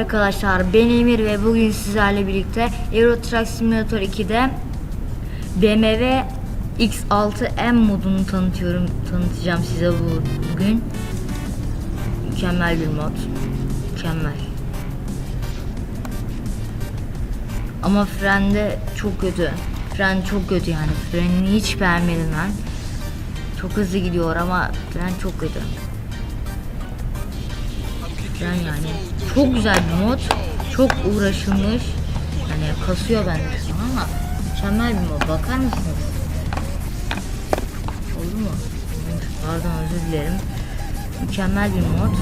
arkadaşlar ben Emir ve bugün sizlerle birlikte Euro Truck Simulator 2'de BMW X6M modunu tanıtıyorum tanıtacağım size bu bugün. Mükemmel bir mod. Mükemmel. Ama frende çok kötü. Fren çok kötü yani. Frenini hiç beğenmedim ben. Çok hızlı gidiyor ama fren çok kötü. Fren yani. Çok güzel bir mod. Çok uğraşılmış. Yani kasıyor bende şu an ama mükemmel bir mod. Bakar mısınız? Oldu mu? Pardon özür dilerim. Mükemmel bir mod.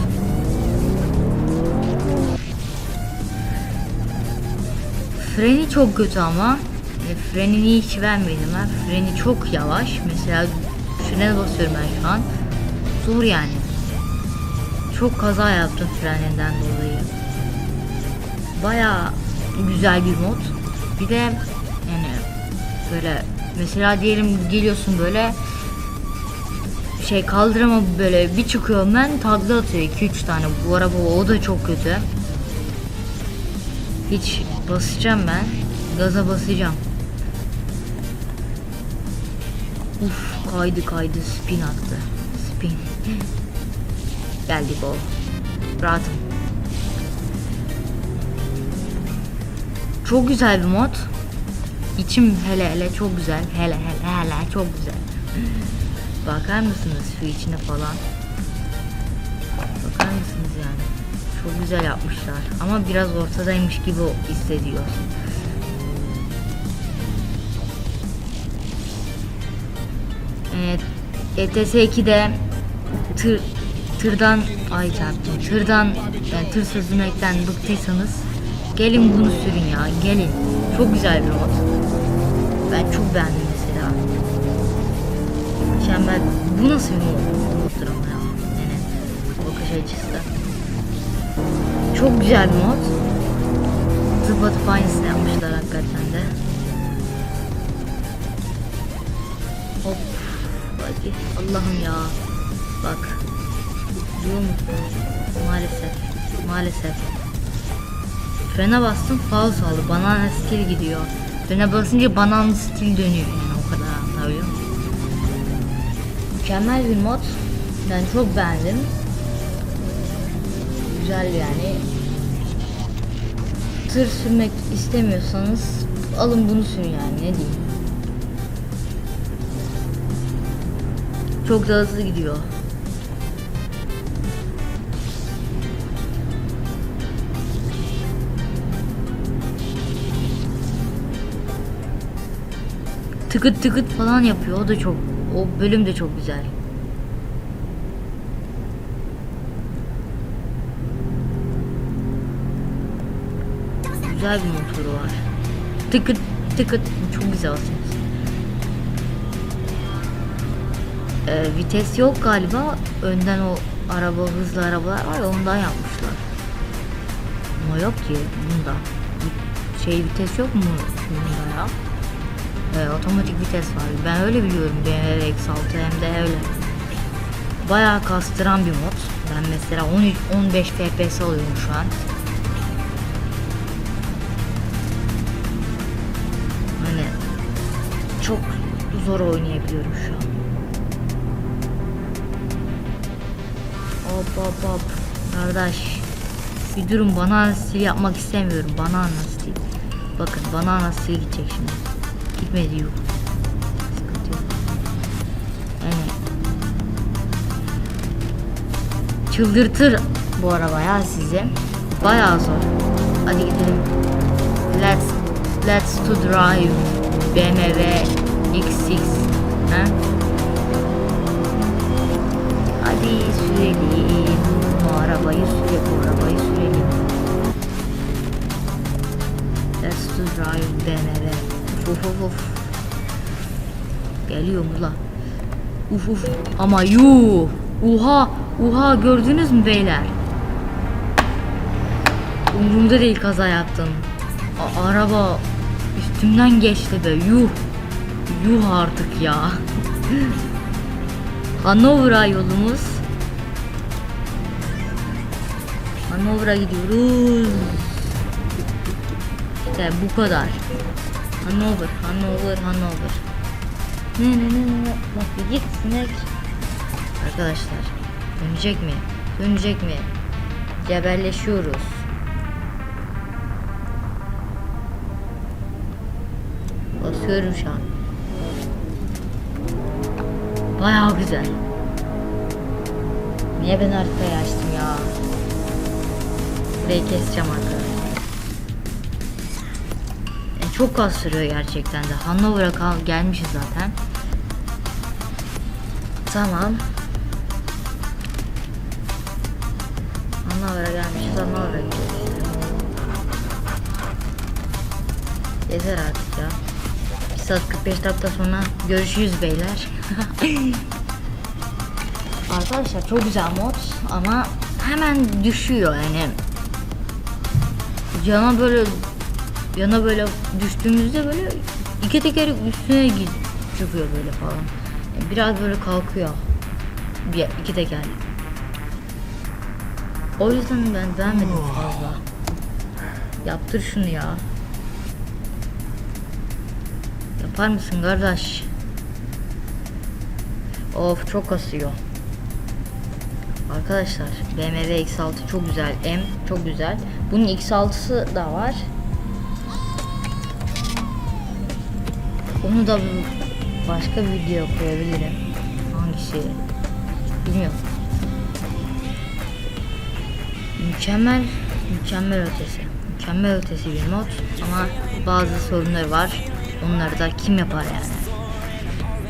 Freni çok kötü ama e, frenini hiç vermedim ben. Freni çok yavaş. Mesela frene basıyorum ben şu an. Zor yani. Çok kaza yaptım freninden dolayı. Baya güzel bir mod. Bir de yani böyle mesela diyelim geliyorsun böyle şey kaldırama böyle bir çıkıyorum ben takla atıyor 2-3 tane bu araba o da çok kötü. Hiç basacağım ben. Gaza basacağım. Uf kaydı kaydı spin attı. Spin. Geldik o. Rahatım. Çok güzel bir mod. İçim hele hele çok güzel. Hele hele hele çok güzel. Bakar mısınız şu içine falan? Bakar mısınız yani? Çok güzel yapmışlar. Ama biraz ortadaymış gibi hissediyor. Evet. ETS 2'de tır, tırdan ay çarptım. Tırdan yani tır sürmekten bıktıysanız gelin bunu sürün ya. Gelin. Çok güzel bir mod. Ben çok beğendim mesela. Mükemmel. Bu nasıl bir mod? Ya. Yani bakış açısı. Çok güzel bir mod. Tıpatıp aynısını yapmışlar hakikaten de. Hop. Allah'ım ya. Bak. Duyuyor musun? Maalesef. Maalesef. Frene bastım faul saldı. Banana stil gidiyor. Frene basınca banana stil dönüyor yani o kadar anlatabiliyor? Mükemmel bir mod. Ben çok beğendim. Güzel yani. Tır sürmek istemiyorsanız alın bunu sürün yani ne diyeyim. Çok da hızlı gidiyor. Tıkıt tıkıt falan yapıyor. O da çok o bölüm de çok güzel. Güzel bir motoru var. Tıkıt tıkıt çok güzel aslında. Ee, vites yok galiba. Önden o araba hızlı arabalar var ya ondan yapmışlar. Ama yok ki bunda. Şey vites yok mu bunda ya? Ee, otomatik vites var. Ben öyle biliyorum BMW X6 hem de öyle. Bayağı kastıran bir mod. Ben mesela 13 15 FPS alıyorum şu an. Hani çok zor oynayabiliyorum şu an. Hop hop hop. Kardeş. Bir durun bana stil yapmak istemiyorum. Bana stil. Bakın bana stil gidecek şimdi. Yok. Sıkıntı yok. Yani çıldırtır bu araba ya sizi. Bayağı zor. Hadi gidelim. Let's let's to drive BMW X6. Ha? Hadi sürelim. Bu arabayı süre, bu arabayı sürelim. Let's to drive BMW. Uf uf uf. Geliyor la? Uf uf. Ama yuh. Uha. Uha gördünüz mü beyler? Umurumda değil kaza yaptım. A- araba üstümden geçti be. Yuh. Yuh artık ya. Hanovra yolumuz. Hanover'a gidiyoruz. İşte bu kadar. Hanover, Hanover, Hanover. Ne ne ne ne. Bak bir git sinek. Arkadaşlar dönecek mi? Dönecek mi? Cebelleşiyoruz. Basıyorum şu an. Bayağı güzel. Niye ben haritayı açtım ya? Burayı keseceğim arkadaşlar. Çok az sürüyor gerçekten de. Hannover'a kal gelmişiz zaten. Tamam. Hannover'a gelmişiz. Hannover'a gidiyoruz. Yeter artık ya. 1 saat 45 dakika sonra görüşürüz beyler. Arkadaşlar çok güzel mod ama hemen düşüyor yani. Yana böyle yana böyle düştüğümüzde böyle iki tekeri üstüne gid çıkıyor böyle falan. Yani biraz böyle kalkıyor. Bir iki teker. O yüzden ben beğenmedim fazla. Yaptır şunu ya. Yapar mısın kardeş? Of çok kasıyor. Arkadaşlar BMW X6 çok güzel. M çok güzel. Bunun X6'sı da var. Onu da başka bir video koyabilirim. Hangisi? Bilmiyorum. Mükemmel, mükemmel ötesi. Mükemmel ötesi bir mod ama bazı sorunları var. Onları da kim yapar yani?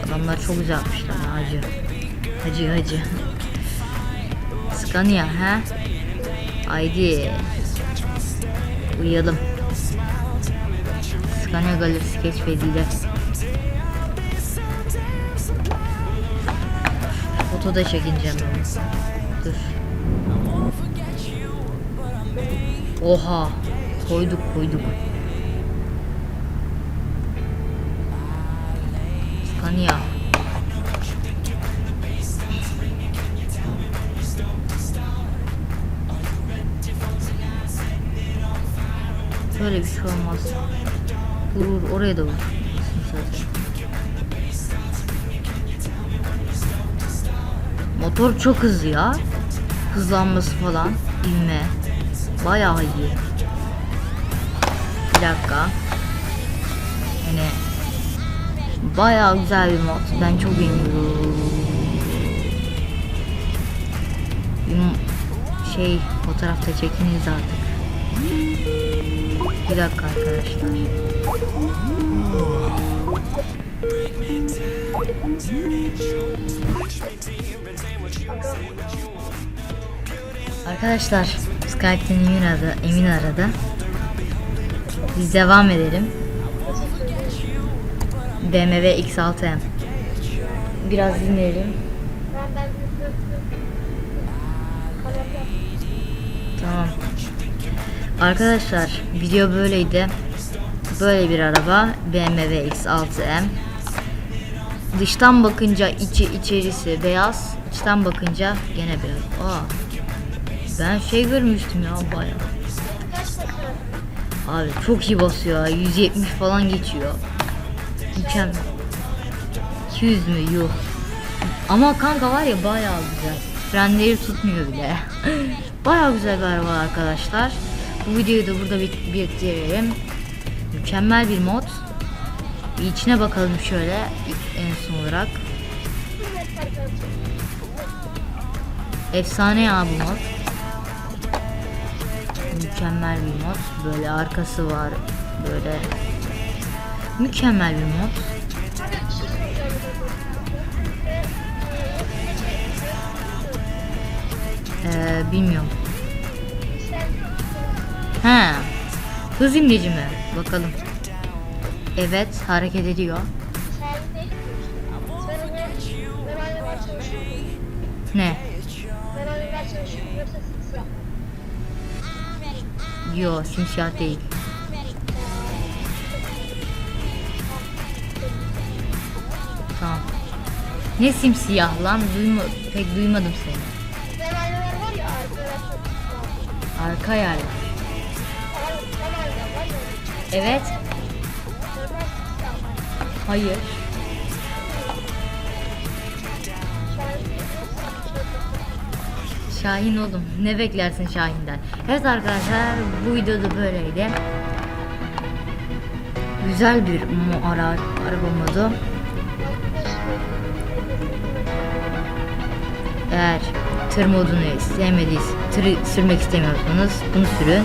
Adamlar çok güzel yapmışlar hacı. Hacı hacı. Scania ha? Haydi. Uyuyalım. Scania galerisi keşfedildi. Foto da çekineceğim. Dur. Oha. Koyduk koyduk. Scania. Böyle bir şey olmaz. Vurur oraya da vurur. Motor çok hızlı ya. Hızlanması falan. İlme. Bayağı iyi. Bir dakika. Yani bayağı güzel bir mod. Ben çok beğeniyorum. Şey fotoğrafta çekiniz artık. Bir dakika arkadaşlar. Arkadaşlar Skype'ten Emin aradı, Emin aradı. Biz devam edelim. BMW X6M. Biraz dinleyelim. Tamam. Arkadaşlar video böyleydi. Böyle bir araba BMW X6M. Dıştan bakınca içi içerisi beyaz, içten bakınca gene beyaz. Aa. Ben şey görmüştüm ya bayağı. Abi çok iyi basıyor. ya, 170 falan geçiyor. Mükemmel. 200 mü? Yuh. Ama kanka var ya bayağı güzel. Frenleri tutmuyor bile. bayağı güzel bir araba arkadaşlar. Bu videoyu da burada bit- bitirelim. Mükemmel bir mod. Bir içine bakalım şöyle en son olarak. Efsane ya bu mod. Mükemmel bir mod. Böyle arkası var. Böyle mükemmel bir mod. Ee, bilmiyorum. Ha. Hız imleci mi? Bakalım. Evet, hareket ediyor. Ne? Yo, simsiyah değil. Tamam. Ne simsiyah lan? Duyma, pek duymadım seni. Arka yer. Evet. Hayır. Şahin oğlum ne beklersin Şahin'den? Evet arkadaşlar bu videoda böyleydi. Güzel bir ara araba modu. Eğer tır modunu sevmediyseniz, tır sürmek istemiyorsanız bunu sürün.